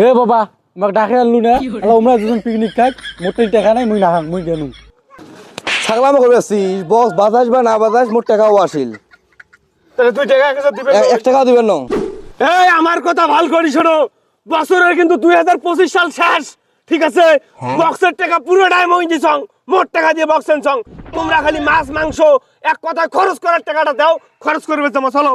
এ বাবা আমাক ডাকে আনলু না? আলো আমরা দুজন পিকনিক খাই মোটেল টাকা নাই মুই না মুই গেনু ছাগলামো করবে আসছিস বস বাজাস বা না বাজাস মোট টাকাও আসিল। তাহলে তুই টাকা কাছে দিবে এ- এক টাকাও দিবেন না। এই আমার কথা ভালো করি শোনো। বছরের কিন্তু দুই হাজার পঁচিশ সাল শেষ ঠিক আছে? বক্সের টাকা পুরোটাই মই দিছং মোট টাকা দিয়ে বক্স আনছং তোমরা খালি মাছ মাংস এক কথায় খরচ করার টাকাটা দাও খরচ করবে তোমার চলো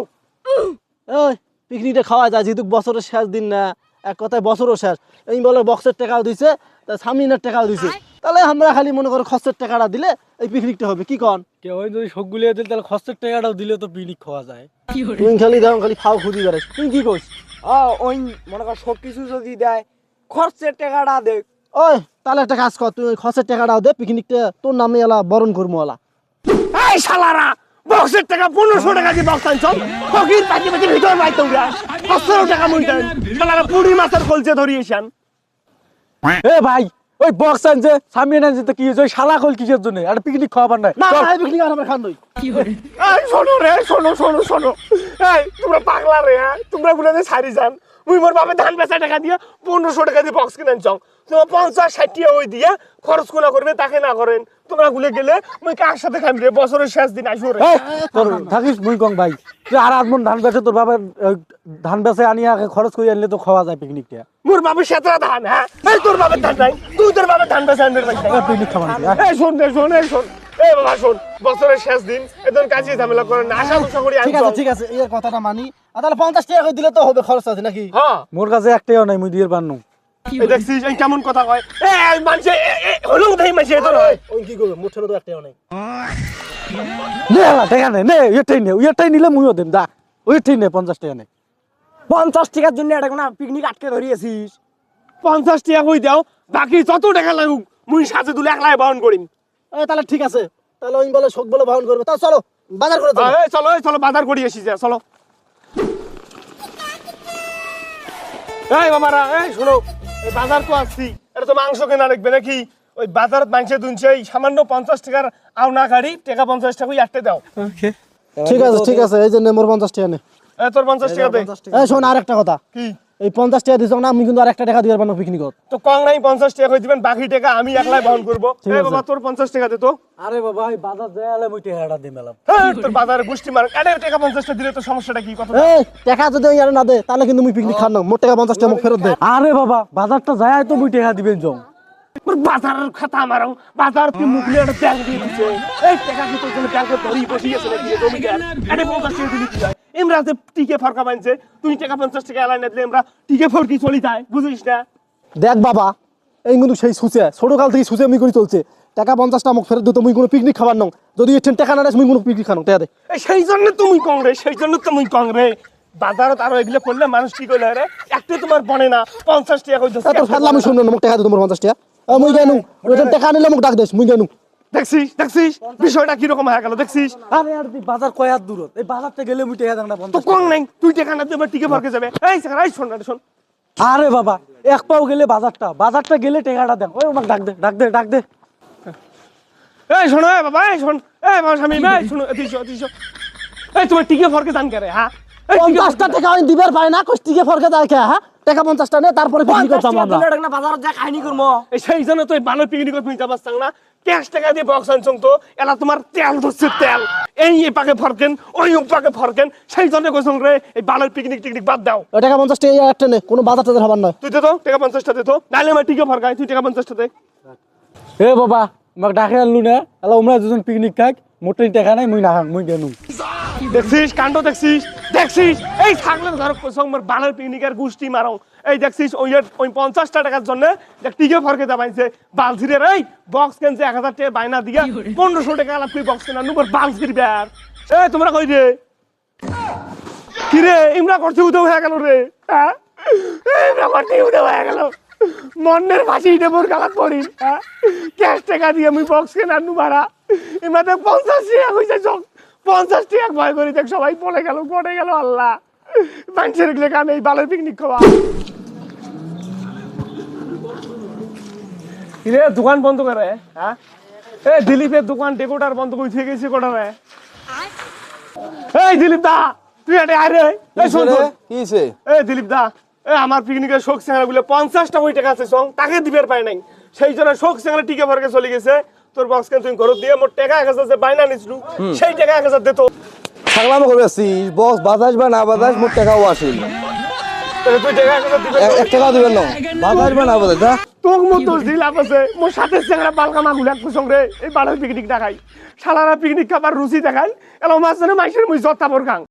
ওই পিকনিকটা খাওয়া যায় যেহেতু বছরের শেষ দিন না। এক কথায় বছরও শেষ। এই বলে বক্সের টাকাও দিছে তা সামিনের টাকাও দিছে। তাহলে আমরা খালি মনে করো খরচের টাকাটা দিলে এই পিকনিকটা হবে কি কন? কে ওই যদি সবগুলি দিল তাহলে খরচের টাকাটাও দিলে তো পিকনিক খাওয়া যায়। তুই খালি দাও খালি ফাও খুঁজি বেড়াস। তুই কি কইস ও ওই মনে কর সব কিছু যদি দেয় খরচের টাকাটা দেখ ওই তাহলে একটা কাজ কর তুই খরচের টাকাটাও দে পিকনিকটা তোর নামে এলা বরণ করব এলা। এই শালারা! বক্সের টাকা পনেরোশো টাকা দিয়ে বক্স আনছ? ফকির পাখি পাখি ভিতর পাইতো পাঁচশো টাকা মই পুরী শালারা পুরি মাছের কলচে ধরিয়েছেন এ ভাই ওই বক্স আনছে সামিয়ান আনছে তো কি হয়েছে? ওই শালা কল কিসের জন্য? আর পিকনিক খাওয়াবার নাই না। না, পিকনিক আর আমরা খান নই। এই শোনো রে শোনো শোনো শোনো। এই তোমরা পাগলা রে হ্যাঁ? তোমরা বলে যে সারি যান। মুই মোর বাপে ধান বেচা টাকা দিয়ে পনেরোশো টাকা দিয়ে বক্স কিনে আনছং তোমার পঞ্চাশ ষাটটিয়া ওই দিয়ে খরচ কোনা করবে তাকে না করেন। তোমরা গুলে গেলে মুই কার সাথে খাইম রে? বছরের শেষ দিন আসব রে। থাকিস মুই কং ভাই। তুই আর আধমন ধান বেচে তোর বাবার ধান বেচে আনিয়া খরচ করে আনলে তো খাওয়া যায় পিকনিকটা মোর বাপের সেতরা ধান হ্যাঁ? এই তোর বাপের ধান নাই তুই তোর বাপের ধান বেচা আনবে পিকনিক খাওয়া নাই এই শোন রে শোন এই শোন। এই বাবা শোন বছরের শেষ দিন এদিন কাজে ঝামেলা করেন না আশা ভরসা করি ঠিক আছে ঠিক আছে এই কথাটা মানি। আর তাহলে পঞ্চাশ টাকা করে দিলে তো হবে খরচ আছে নাকি? হ্যাঁ। মোর কাছে একটাও নাই মুই দিয়ে এই দেখছিস এই কেমন কথা কয়? এই মানুষে দেই মাসে তোর? হয় ওই কি করবে? মুঠের তো একটাও নাই। নে আলা টাকা নে নে এটাই নে এটাই নিলে মুইও দেম দা ওইটাই নে পঞ্চাশ টাকা নে। পঞ্চাশ টাকার জন্য এটা কোনো পিকনিক আটকে ধরিয়েছিস পঞ্চাশ টাকা কই দাও? বাকি যত টাকা লাগুক মুই সাজে তুলে একলাই বহন করিম। তাহলে ঠিক আছে। তাহলে ওই বলে শোক বলে বাহন করবে। তা চলো বাজার করে এই চলো এই চলো বাজার করি আসি যা চলো। এই বাবারা এই শোনো বাজার তো আসছি। এটা তো মাংস কেনা লাগবে নাকি? ওই বাজারত মাংসে দুনছে এই সামান্য পঞ্চাশ টাকার আওনা গাড়ি টাকা পঞ্চাশ টাকা আটতে দাও। ঠিক আছে ঠিক আছে এই যে নে মোর পঞ্চাশ টাকা নে। তোর পঞ্চাশ টাকা দে। এই শোন আর একটা কথা। কি? এই পঞ্চাশ টাকা দিছ না আমি কিন্তু আর একটা টাকা দিয়ে পারব পিকনিকত তো। কম নাই পঞ্চাশ টাকা কই দিবেন? বাকি টাকা আমি একলাই বহন করব। এই বাবা তোর পঞ্চাশ টাকা দে তো। আরে বাবা এই বাজার যায় আলে মুই টাকাটা দিম এলাম এই, তোর বাজারে গোষ্ঠী মার আরে টাকা পঞ্চাশটা দিলে তো সমস্যাটা কি? কথা এই টাকা যদি ওই আর না দে তাহলে কিন্তু মুই পিকনিক খান না। মোট টাকা পঞ্চাশ টাকা মুখ ফেরত দে। আরে বাবা বাজারটা যায় তো মুই টাকা দিবেন জং তোর বাজারের খাতা আমার বাজার তুই মুখলে একটা ব্যাংক দিয়ে দিচ্ছে এই টাকা কি তোর জন্য ব্যাংকে ধরি বসে গেছে নাকি জমি আরে পঞ্চাশ টাকা দিলি কি হয়? এমরা যে টিকে ফরকা বানছে তুই টাকা পঞ্চাশ টাকা এলাই না দিলে আমরা টিকে ফরকি চলি যায় বুঝিস না? দেখ বাবা এই কিন্তু সেই সুচে। ছোট কাল থেকে সুচে আমি করে চলছে। টাকা পঞ্চাশটা মুখ ফেরত দিত মুই কোনো পিকনিক খাবার নং। যদি এর টাকা না দেয় মুই কোনো পিকনিক খানো দে। সেই জন্য তুমি কংগ্রেস সেই জন্য তুমি কংগ্রেস বাজারত আরও এগুলো করলে মানুষ কি করলে রে একটা তোমার বনে না পঞ্চাশ টাকা এত ফেললাম আমি শুনলাম টাকা দে তোমার পঞ্চাশ টাকা। মুই গেনু ওই টাকা নিলে মুখ ডাক দেস মুই গেনু দেখছিস দেখছিস? বিষয়টা কীরকম হয়ে গেল দেখছিস? আরে আর তুই বাজার কয়ার দূরত? এই বাজারটা গেলে মুই টাকা দেন না তো কম নাই? তুই টাকা না দেবে টিকে ফরকে যাবে। এই সেখানে এই শোন শোন। আরে বাবা এক পাও গেলে বাজারটা বাজারটা গেলে টাকাটা দেন। ওই আমাকে ডাক দে ডাক দে ডাক দে। এই শোনো বাবা এই শোন। এই বাবা স্বামী এই শোনো এদিশো এদিশো এই তোমার টিকে ফরকে দান করে হ্যাঁ? পঞ্চাশটা টাকা আমি দিবার পাই না কষ্টিকে ফরকে দেয় কে হ্যাঁ? টাকা পঞ্চাশটা নে তারপরে পিকনিক করতাম আমরা। বাজারত যা কাহিনী করব এই সেই জন্য তো এই বানর পিকনিকত তুমি যাবাস না। ক্যাশ টাকা দিয়ে বক্স আনছং তো এলা তোমার তেল ধরছে তেল। এই এই পাকে ফরকেন ওই পাকে ফরকেন সেই জন্য কইছং রে এই বানর পিকনিক টিকনিক বাদ দাও। ওই টাকা পঞ্চাশ টাকা একটা নে কোনো বাজার টাজার হবার নয় তুই দে তো টাকা পঞ্চাশটা দে তো নাহলে আমার টিকে ফরকাই তুই টাকা পঞ্চাশটা দে। এ বাবা আমাকে ডাকে আনলু না? আলো আমরা দুজন পিকনিক খাই মোটেল টাকা নাই মুই না মুই গেনু। দেখছিস কাণ্ড দেখছিস দেখছিস? এই ধর কইছং মোর বানর পিকনিকের গুষ্টি মারো। এই দেখছিস ওই ওই পঞ্চাশটা টাকার জন্য দেখ টিকে ফরকে দাবাইছে বালছিরে এই বক্স কেনছে এক হাজার টাকা বাইনা দিয়া পনেরোশো টাকা আলাপ তুই বক্স কেনা নুবার বালছির ব্যার এ তোমরা কই রে? কি রে ইমরা করতে উদে হয়ে গেল রে? হ্যাঁ? ইমরা করতে উদে হয়ে গেল। মনের ভাষি এটা মোর গালাত পড়ি হ্যাঁ? ক্যাশ টাকা দিয়ে আমি বক্স কেনা নুবারা ইমরা দেখ পঞ্চাশ টাকা হয়েছে চক পঞ্চাশ টাকা ভয় করি দেখ সবাই পড়ে গেল পড়ে গেল আল্লাহ। মানুষের গেলে কানে এই বালের পিকনিক খাওয়া। কিরে দোকান বন্ধ করে? হ্যাঁ? এ দিলীপের দোকান ডেকোটার বন্ধ করে থেকে গেছে কোটা রে? এই দিলীপ দা তুই এটা আরে এই শোন। কি হইছে? এই দিলীপ দা এ আমার পিকনিকের শোক স্যাংরা গুলো পঞ্চাশটা ওই টাকা আছে সং। তাকে দিবের পায় নাই। সেই জন্য শোক স্যাংরা টিকে ভরকে চলে গেছে। তোর বক্স কেন তুমি ঘরত দিয়ে মোট টাকা এক হাজার যে বাইনা নিছিলু সেই টাকা এক হাজার দিত। ছাগলাম করে বক্স বাজাস বা না বাজাস মোট টাকাও আসিল তুই টাকা এক হাজার দিবে এক- এক টাকাও দিবেন না। বাজাস বা না বাজাস যা। তোক মতো দিল আছে। মোর সাথে স্যাংরা বালকামা গুলাক সঙ্গে এই বাড়ার পিকনিক দেখাই। শালারা পিকনিক খাবার রুচি দেখাই। এলো মাঝখানে মাইসের মুই জত্তা পর খাং।